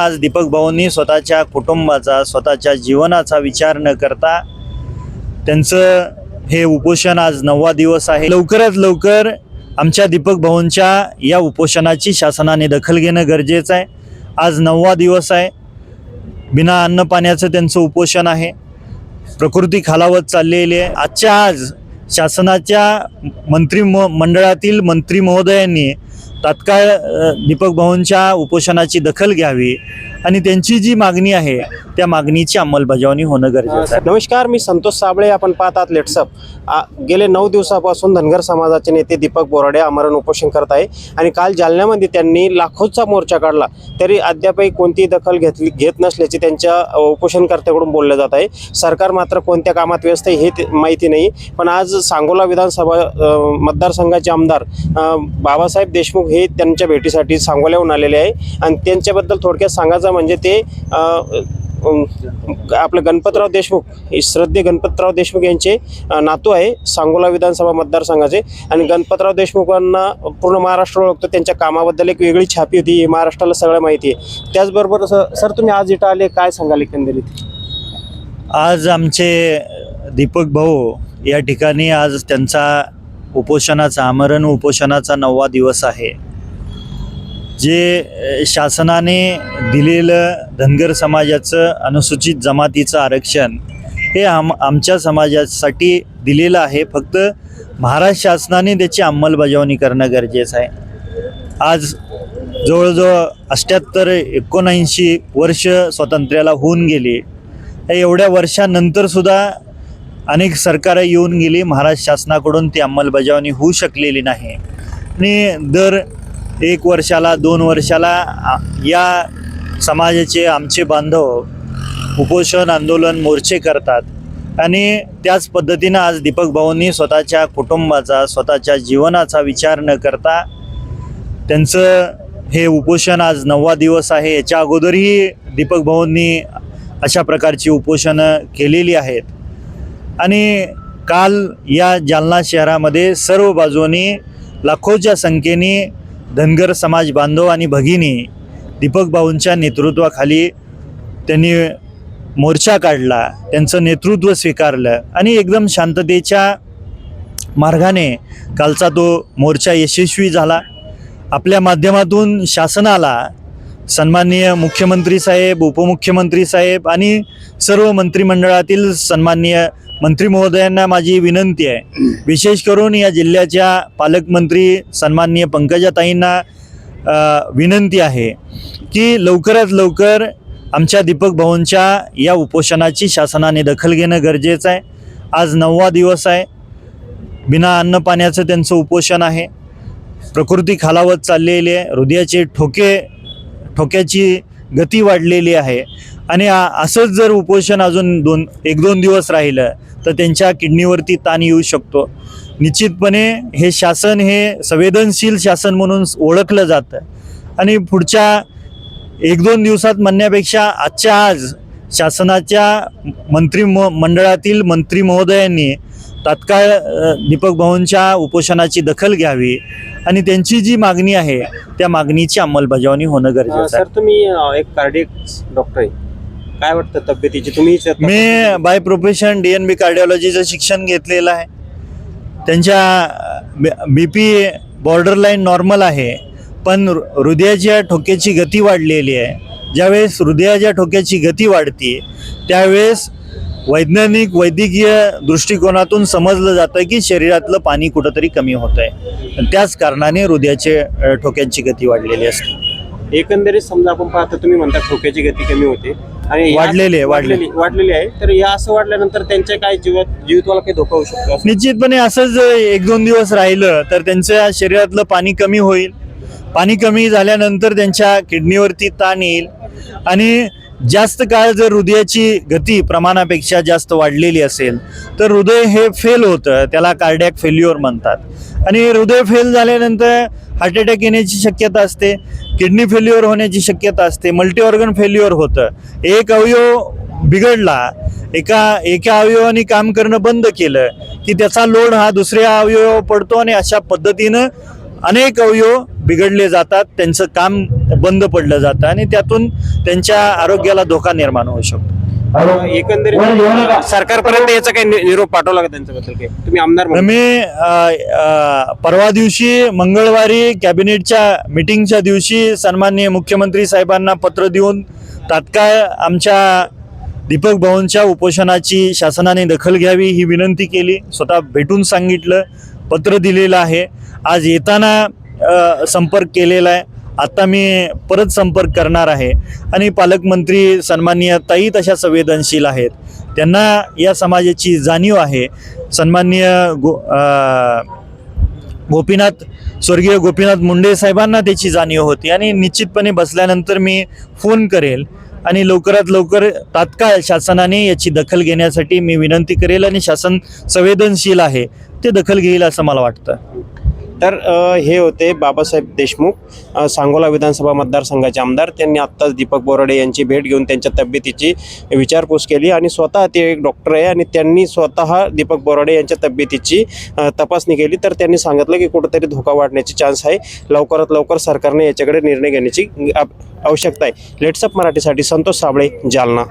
आज दीपक भाऊंनी स्वतःच्या कुटुंबाचा स्वतःच्या जीवनाचा विचार न करता त्यांचं हे उपोषण आज नववा दिवस आहे. लवकरात लवकर आमच्या दीपक भाऊंच्या या उपोषणाची शासनाने दखल घेणं गरजेचं आहे. आज नववा दिवस आहे. बिना अन्न पाण्याचं त्यांचं उपोषण आहे. प्रकृती खालावत चाललेली आहे. आजच्या आज शासनाच्या मंत्री म मंडळातील मंत्री महोदयांनी तात्काळ दीपक भाऊंच्या उपोषणाची दखल घ्यावी. आणि त्यांची जी मागणी आहे त्या मागणीची अंमलबजावणी होणं गरजेचं आहे. नमस्कार मी संतोष साबळे आपण पाहतात लेट्सअप. आ- गेले नऊ दिवसापासून धनगर समाजाचे नेते दीपक बोराडे आमरण उपोषण करत आहे आणि काल जालन्यामध्ये त्यांनी लाखोचा मोर्चा काढला. तरी अद्यापही कोणतीही दखल घेतली घेत नसल्याचे त्यांच्या उपोषणकर्त्याकडून बोललं जात आहे. सरकार मात्र कोणत्या कामात व्यस्त आहे हे ते- माहिती नाही. पण आज सांगोला विधानसभा मतदारसंघाचे आमदार बाबासाहेब देशमुख हे त्यांच्या भेटीसाठी सांगोल्याहून आलेले आहे. आणि त्यांच्याबद्दल थोडक्यात सांगायचं म्हणजे ते आपलं गणपतराव देशमुख हे श्रद्धे गणपतराव देशमुख यांचे नातू आहे सांगोला विधानसभा मतदारसंघाचे. आणि गणपतराव देशमुखांना पूर्ण महाराष्ट्र ओळखतो. त्यांच्या कामाबद्दल एक वेगळी छापी होती. ही महाराष्ट्राला सगळं माहिती आहे. त्याचबरोबर सर तुम्ही आज इथं आले. काय सांगाल एकंदरीत? आज आमचे दीपक भाऊ या ठिकाणी आज त्यांचा उपोषणाचा आमरण उपोषणाचा नववा दिवस आहे. जे शासनाने दिलेलं धनगर समाजाचं अनुसूचित जमातीचं आरक्षण हे आम आमच्या समाजासाठी दिलेलं आहे. फक्त महाराष्ट्र शासनाने त्याची अंमलबजावणी करणं गरजेचं आहे. आज जवळजवळ अठ्ठ्याहत्तर एकोणऐंशी वर्ष स्वातंत्र्याला होऊन गेली. एवढ्या वर्षानंतरसुद्धा अनेक सरकारं येऊन गेली. महाराष्ट्र शासनाकडून ती अंमलबजावणी होऊ शकलेली नाही. आणि दर एक वर्षाला दोन वर्षाला या समाजाचे आमचे बांधव उपोषण आंदोलन मोर्चे करतात. आणि त्याच पद्धतीनं आज दीपक भाऊंनी स्वतःच्या कुटुंबाचा स्वतःच्या जीवनाचा विचार न करता त्यांचं हे उपोषण आज नववा दिवस आहे. याच्या अगोदरही दीपक भाऊंनी अशा प्रकारची उपोषणं केलेली आहेत. आणि काल या जालना शहरामध्ये सर्व बाजूनी लाखोच्या संख्येने धनगर समाज बांधव आणि भगिनी दीपक भाऊंच्या नेतृत्वाखाली त्यांनी मोर्चा काढला त्यांचं नेतृत्व स्वीकारलं आणि एकदम शांततेच्या मार्गाने कालचा तो मोर्चा यशस्वी झाला. आपल्या माध्यमातून शासनाला सन्माननीय मुख्यमंत्री साहेब उपमुख्यमंत्री साहेब आणि सर्व मंत्रिमंडळातील सन्माननीय मंत्री महोदयांना माझी विनंती आहे. विशेष करून या जिल्ह्याच्या पालकमंत्री सन्माननीय पंकजाताईंना विनंती आहे की लवकरात लवकर आमच्या दीपक भवनच्या या उपोषणाची शासनाने दखल घेणं गरजेचं आहे. आज नववा दिवस आहे. बिना अन्न पाण्याचं त्यांचं उपोषण आहे. प्रकृती खालावत चाललेली आहे. हृदयाचे ठोके ठोक्याची गती वाढलेली आहे. आणि असंच जर उपोषण अजून दोन एक दोन दिवस राहिलं तर त्यांच्या किडनीवरती ताण येऊ शकतो. निश्चितपणे हे शासन हे संवेदनशील शासन म्हणून ओळखलं जातं. आणि पुढच्या एक दोन दिवसात म्हणण्यापेक्षा आजच्या आज शासनाच्या मंत्री म मंडळातील मंत्री महोदयांनी तात्काळ दीपक भाऊंच्या उपोषणाची दखल घ्यावी आणि त्यांची जी मागणी आहे त्या मागणीची अंमलबजावणी होणं गरजेचं सर आहे तुम्ही एक कार्डिक डॉक्टर आहे. काय वाटतं तब्येतीची? तुम्ही मी by profession D N B कार्डिओलॉजीचं शिक्षण घेतलेलं आहे. त्यांच्या B P border line normal आहे. पण हृ- हृदयाच्या ठोक्याची गती वाढलेली आहे. ज्यावेळेस हृदयाच्या ठोक्याची गती वाढते त्यावेळेस वैज्ञानिक वैद्यकीय दृष्टिकोनातून समजलं जातं की शरीरातलं पाणी कुठंतरी कमी होतं आहे त्याच कारणाने हृदयाचे अ, ठोक्यांची गती वाढलेली असते. एकंदरीत समजा आपण पाहतो तुम्ही म्हणता ठोक्याची गती कमी होते. आणि वाढलेली आहे, वाढलेली. वाढलेली वाढलेली आहे तर या असं वाढल्यानंतर त्यांच्या काय जीवात जीवितवाला काही धोका होऊ शकतो असं? निश्चितपणे असंच एक दोन दिवस राहिलं तर त्यांच्या शरीरातलं पाणी कमी होईल पाणी कमी झाल्यानंतर त्यांच्या किडनीवरती ताण येईल आणि जास्त काळ जर हृदयाची गती प्रमाणापेक्षा जास्त वाढलेली असेल तर हृदय हे फेल होतं. त्याला कार्डियक फेल्युअर म्हणतात. आणि हृदय फेल झाल्यानंतर हार्ट अटॅक येण्याची शक्यता असते किडनी फेल्युअर होण्याची शक्यता असते मल्टी ऑर्गन फेल्युअर होतं. एक अवयव बिघडला एका एका अवयवाने काम करणं बंद केलं की त्याचा लोड हा दुसऱ्या अवयवावर पडतो आणि अशा पद्धतीनं अनेक अवयव बिघडले जातात त्यांचं काम बंद पडलं जातं आणि त्यातून त्यांच्या आरोग्याला धोका निर्माण होऊ शकतो. एकंदरीत सरकारपर्यंत याचा काही निरोप पाठवला का त्यांच्याबद्दल काही तुम्ही आमदार म्हणून. मी परवा दिवशी मंगळवारी कॅबिनेटच्या मिटिंगच्या दिवशी सन्माननीय मुख्यमंत्री साहेबांना पत्र देऊन तात्काळ आमच्या दीपक भाऊंच्या उपोषणाची शासनाने दखल घ्यावी ही विनंती केली. स्वतः भेटून सांगितलं पत्र दिलेलं आहे. आज येताना संपर्क केलेला आहे. आता मी परत संपर्क करणार आहे. आणि पालकमंत्री सन्माननीय ताई तशा संवेदनशील आहेत. त्यांना या समाजाची जाणीव आहे. सन्माननीय गो गोपीनाथ स्वर्गीय गोपीनाथ मुंडे साहेबांना त्याची जाणीव होती. आणि निश्चितपणे बसल्यानंतर मी फोन करेल आणि लवकरात लवकर तात्काळ शासनाने याची दखल घेण्यासाठी मी विनंती करेल आणि शासन संवेदनशील आहे. ते दखल घेईल असं मला वाटतं. तर हे होते बाबासाहेब देशमुख सांगोला विधानसभा मतदारसंघाचे आमदार. त्यांनी आत्ताच दीपक बोराडे यांची भेट घेऊन त्यांच्या तब्येतीची विचारपूस केली आणि स्वतः ते एक डॉक्टर आहे आणि त्यांनी स्वतः दीपक बोराडे यांच्या तब्येतीची तपासणी केली. तर त्यांनी सांगितलं की कुठंतरी धोका वाढण्याची चान्स आहे. लवकरात लवकर सरकारने याच्याकडे निर्णय घेण्याची आवश्यकता आहे. लेट्सअप मराठीसाठी संतोष साबळे जालना.